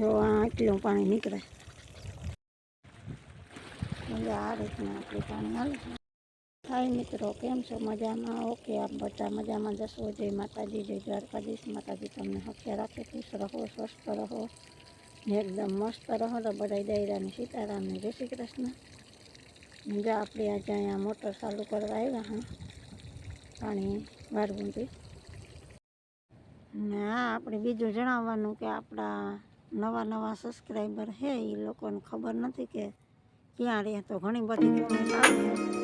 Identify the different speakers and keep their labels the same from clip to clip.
Speaker 1: જો આટલું પાણી નીકળે. આ રીતના આપણું પાણી હાલે છે. હાય મિત્રો, કેમ છો? મજામાં? ઓકે, આપ બધા મજામાં જશો? જય માતાજી, જય દ્વારકાધીશ. માતાજી, તમને હખ્યા રાખે, ખુશ રહો, સ્વસ્થ રહો. એકદમ મસ્ત રહો તો બધા દૈરાની સીતારામને જય શ્રી કૃષ્ણ. જો આપણે આજે અહીંયા મોટર ચાલુ કરવા આવ્યા હા, પાણી વાળવુંથી ને આ આપણે બીજું જણાવવાનું કે આપણા નવા નવા સબસ્ક્રાઈબર છે એ લોકોને ખબર નથી કે ક્યાં રહે તો ઘણી બધી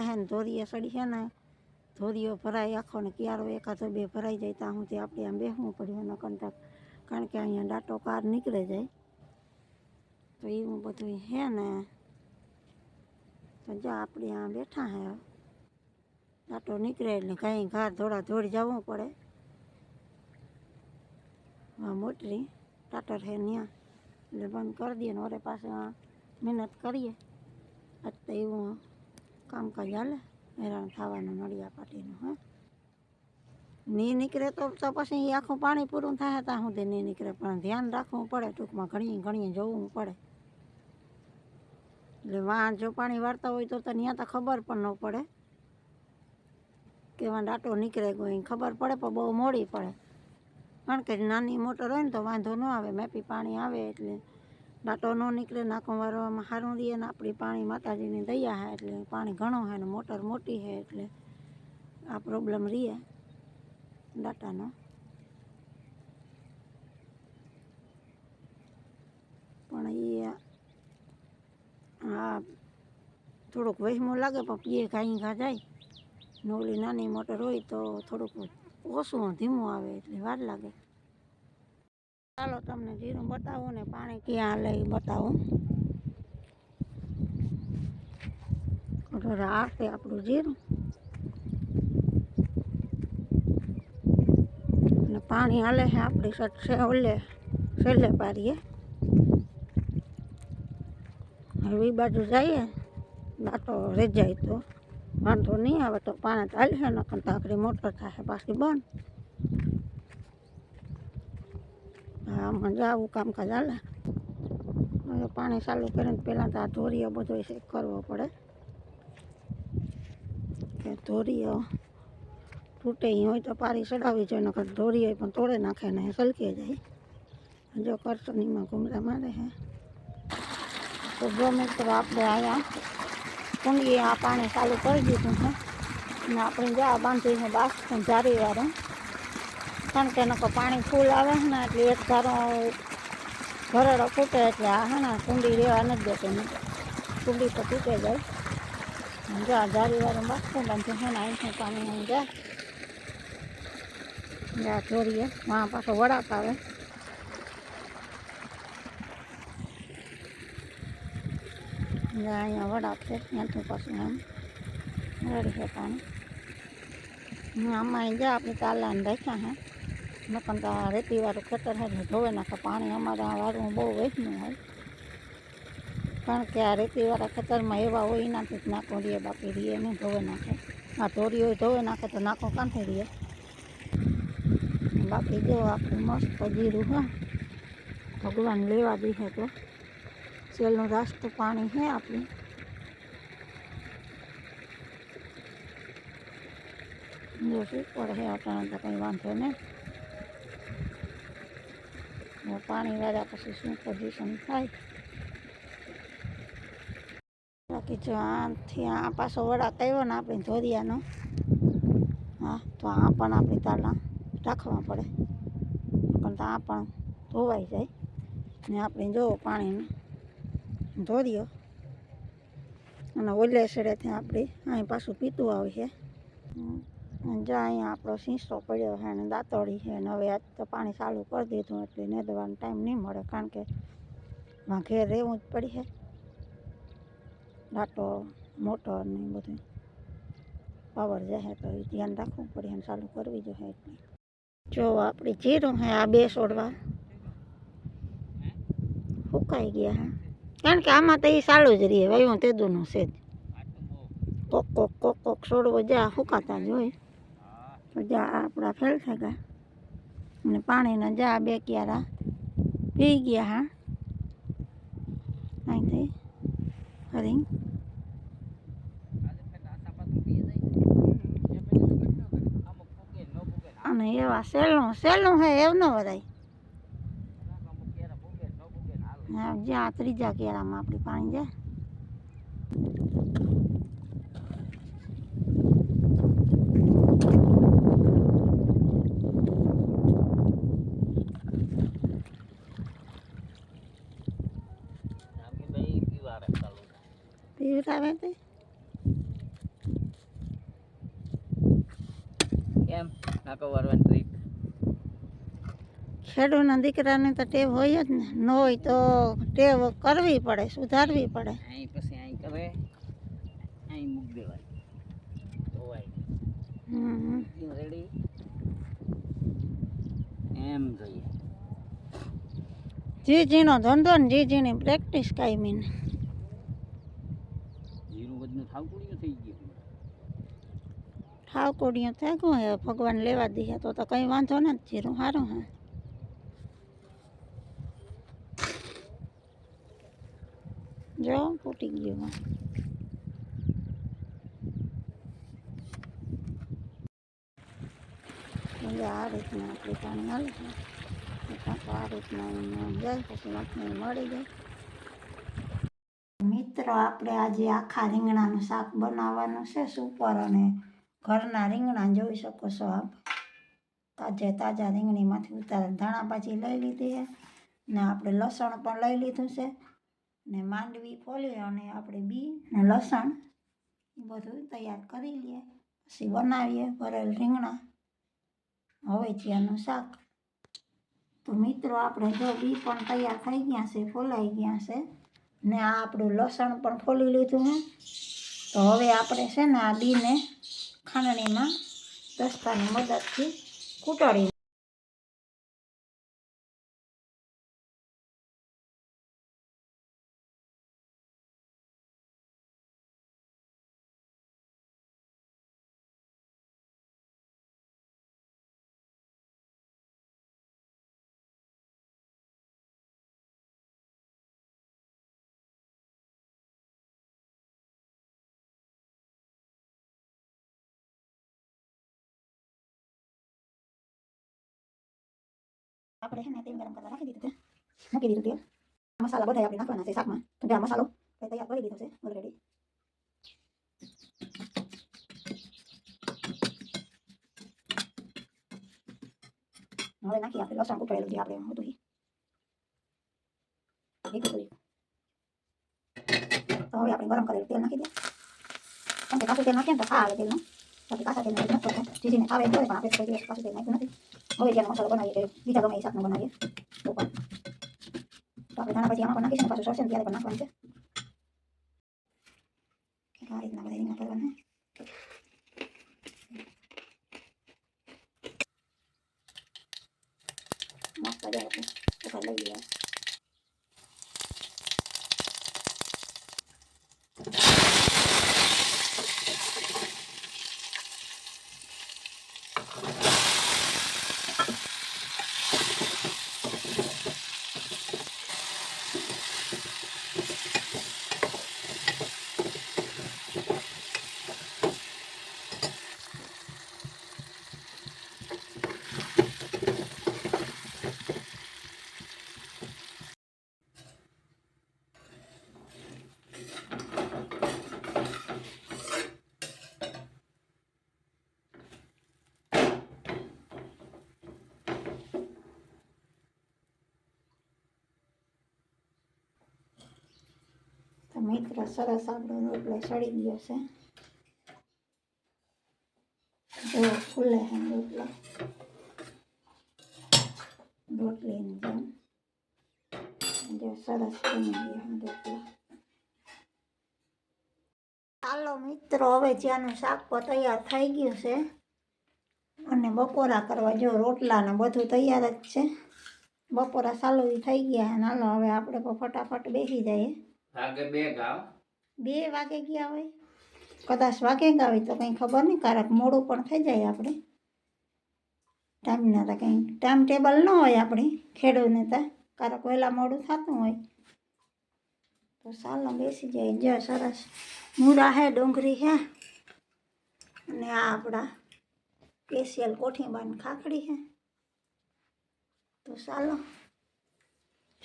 Speaker 1: ને ધોરીએ સડી છે ને, ધોરીઓ ભરાય આખો ને ક્યારો એકાદો બે ભરાઈ જાય ત્યાં સુધી આપણે આમ બેસવું પડ્યું એનો કંટાક કારણ કે અહીંયા ડાટો કાર નીકળે જાય. તો એવું બધું હે ને. તો જો આપણે આ બેઠા હે. ડાટો નીકળે એટલે કાંઈ ઘાર ધોળા ધોડી જવું પડે. મોટરી ટાટર હે ત્યાં એટલે બંધ કરી દઈએ ને, ઓરે પાસે મહેનત કરીએ. અત્યારે એવું કામકાજ હાલે? હેરાન થવાનું નળિયા પાટીનું, હા. નહીં નીકળે તો તો પછી આખું પાણી પૂરું થાય ત્યાં સુધી નહીં નીકળે, પણ ધ્યાન રાખવું પડે, ટૂંકમાં ઘણી ઘણી જોવું પડે. એટલે વાણ જો પાણી વાળતા હોય તો ત્યાં તો ખબર પણ ન પડે. કે વાં ડાટો નીકળે કોઈ ખબર પડે પણ બહુ મોડી પડે. કારણ કે નાની મોટર હોય ને તો વાંધો ન આવે, મેપી પાણી આવે એટલે ડાટો ન નીકળે નાખું વારવામાં સારું રહીએ ને આપણી પાણી માતાજીની દયા હે એટલે પાણી ઘણું છે ને મોટર મોટી છે એટલે આ પ્રોબ્લેમ રહીએ ડાટાનો. પણ એ આ થોડુંક વહેમું લાગે પણ પીએ ઘાઈ ઘા જાય. નોલી નાની મોટર હોય તો થોડુંક ઓછું ધીમું આવે એટલે વાર લાગે. ચાલો તમને જીરું બતાવું ને પાણી ક્યાં હાલે એ બતાવું. એટલે આ છે આપણું જીરું. ને પાણી હાલે છે, આપણી સટશે ઓલે છેલ્લે પારીએ. હવે એ બાજુ જઈએ, દાંતો રેજાય તો વાંધો નહીં આવે તો પાણી ચાલશે, નકર તો આખરી મોટર થશે પાછી બંધ. હા, મજા આવું કામકાજ હાલે. હવે પાણી ચાલુ કરીને પહેલાં તો આ ધોરીઓ બધો ચેક કરવો પડે. કે ધોરીઓ તૂટે ઈ હોય તો પારી ચડાવવી જોઈએ, નકર ધોરી હોય પણ તોડે નાખે ને સલકી જાય. જો કરસનીમાં ઘૂમરા મારે છે તો જો મિત્રો આપણે અહીંયા કુંડીએ આ પાણી ચાલુ કરી દીધું છે. ને આપણે જો આ બાંધીને બાસ જારી વાળું. કારણ કે નકો પાણી ફૂલ આવે છે ને, એટલે એક ધારો ભરડો ફૂટે એટલે આ હે ને, કુંડી રહેવા નથી દેતી કુંડી તો તૂટે જાય જો આ જારી વાળું બાસું બાંધ્યું છે ને, અહીંથી પાણી અહીં જાય. આ ચોરીએ વાં પાછો વડાપ આવે અહીંયા વડાપ છે ત્યાંથી પાછું એમ રેડી છે પાણી. આમાં જ્યાં આપણે તાલાને રાખ્યા હે નકર તો આ રેતીવાળું ખેતર છે ને ધોવે નાખે. પાણી અમારે આ વાળું બહુ વહેલું હોય. કારણ કે આ રેતીવાળા ખેતરમાં એવા હોય એનાથી જ નાખો રીએ, બાકી રીએ નહીં ધોવે નાખે. આ ધોરી હોય ધોવે નાખે તો નાખો કાંથી રીએ. બાકી જો આપણું મસ્ત જીરું હા. ભગવાન લેવા દી છે તો. સેલનું રાસ્તો પાણી છે આપણું. જો શું પડે છે અટાણે તો કંઈ વાંધો નહીં. હવે પાણી વાળા પછી શું પોઝિશન થાય? બાકી જો આથી આ પાછો વડા કહ્યો ને આપણે ધોરિયાનો, હા, તો આ પણ આપણી તાલા રાખવા પડે. પણ તો આ પણ ધોવાઈ જાય. ને આપણે જો પાણીને ધોર્યો, અને ઓલે સડેથી આપણે અહીં પાછું પીતું આવે છે. હમ. અને જો અહીંયા આપણો શીશો પડ્યો છે અને દાંતળી છે અને હવે આજ તો પાણી ચાલુ કરી દીધું એટલે નેદવાનો ટાઈમ નહીં મળે, કારણ કે માં ઘેર રહેવું જ પડી છે. દાંતો, મોટર ને એ બધું. પાવર જાય તો એ ધ્યાન રાખવું પડે અને ચાલુ કરવી જોઈએ એટલે. જો આપણી જીરું હે આ બે છોડવા. સુકાઈ ગયા હે કારણ કે આમાં તો એ ચાલુ જ રહીએ વાયું તેદુનું છે જ. કોક કોક કોક કોક છોડવો જ્યાં સુકાતા જ હોય. તો જ્યાં આપણા ફેલ થઈ ગયા અને પાણીના જા બે ક્યારા પી ગયા હા. અહીંથી હરી અને એવા સેલું સેલું હે, એવું ન વરાય. હા જ્યાં ત્રીજા કેરામાં આપણે પાણી જાય તે
Speaker 2: કેમ? નાકો વારવાની ટ્રીક
Speaker 1: ખેડૂતના દીકરાને તો ટેવ હોય જ ને. ન હોય તો ટેવ કરવી પડે સુધારવી પડે.
Speaker 2: અહીં પછી અહીં કરે અહીં મૂક દેવાય. ધોવાય
Speaker 1: હમ.
Speaker 2: રેડી એમ જોઈએ.
Speaker 1: જી જીનો ધંધો ને જી જીની પ્રેક્ટિસ કાયમી ને
Speaker 2: જીરું બધું થાવકુડિયું થઈ ગયું
Speaker 1: ઠાવ કોડિયું થાય ગયું હે ભગવાન લેવા દઈએ તો તો કંઈ વાંધો નથી જીરું સારું હે જો ફૂટી ગયું હે. એટલે આ રીતના આપણે પાણી હાલે છે કાં તો આ રીતના એમ જાય પછી વાટણી મળી જાય મિત્રો આપણે આજે આખા રીંગણાનું શાક બનાવવાનું છે, સુપર અને ઘરના રીંગણા જોઈ શકો છો આપ. તાજે તાજા રીંગણીમાંથી ઉતારે ધાણા ભાજી લઈ લીધી છે ને આપણે લસણ પણ લઈ લીધું છે ને માંડવી ફોલી અને આપણે બી ને લસણ બધું તૈયાર કરી લઈએ. પછી બનાવીએ ભરેલ રીંગણા. હવેચિયાનું શાક. તો મિત્રો, આપણે જો બી પણ તૈયાર થઈ ગયા છે, ફોલાઈ ગયા છે ને આ આપણું લસણ પણ ફોલી લીધું હું. તો હવે આપણે છે ને આ બીને ખાંડણીમાં દસ્તાની મદદથી કૂટાડી apa deh nanti yang dalam kata lagi gitu tuh. Nah, Mungkin gitu tuh ya. masalah buat saya berinak lah nasi sakma tidak masalah saya tidak boleh gitu sih mulai lagi. mulai nanti ya kalau sanggup saya lebih apa yang itu ya. Itu tuh tuh ya paling gorong kalau lebih nanti dia. Kan kita sudah nanti yang terkalah tapi eh. di sini kalau itu apa gitu, apa હવે જેનો મસાલો બનાવીએ કે બીજા ગમે એ શાકનો બનાવીએ તો પણ તો આપણે ધાણા પછી આમાં પણ નાખીશું ને પાછું સરશે ને ત્યારે પણ નાખવાનું છે કંઈક આ રીતના બધા રીંગણા કરવાના મસ્ત જ આવે ઉપર લઈ લઈએ તો મિત્ર સરસ આપણો રોટલો સડી ગયો છે. જો ફૂલે છે રોટલો. રોટલીની જેમ. જો સરસ બની ગયો રોટલો. ચાલો મિત્રો, હવે જ્યાંનું શાક તૈયાર થઈ ગયું છે. અને બપોરા કરવા જો રોટલા ને બધું તૈયાર જ છે. બપોરા ચાલુ થઈ ગયા અને હાલો હવે આપણે ફટાફટ બેસી જઈએ.
Speaker 2: ભાગે બે ગાવ.
Speaker 1: બે વાગે ગયા હોય? કદાચ વાગે હોય તો કંઈ ખબર નહીં, કારક મોડું પણ થઈ જાય આપણે. ટાઈમના તો કંઈ ટાઈમ ટેબલ ન હોય આપણે, ખેડૂતને તો. કારક વહેલા મોડું થતું હોય. તો ચાલો બેસી જાય. જો સરસ મૂળા હે, ડુંગળી હે. અને આ આપણા સ્પેશિયલ કોઠીબાન ખાખડી હે. તો ચાલો,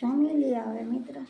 Speaker 1: જમી લઈએ હવે મિત્ર.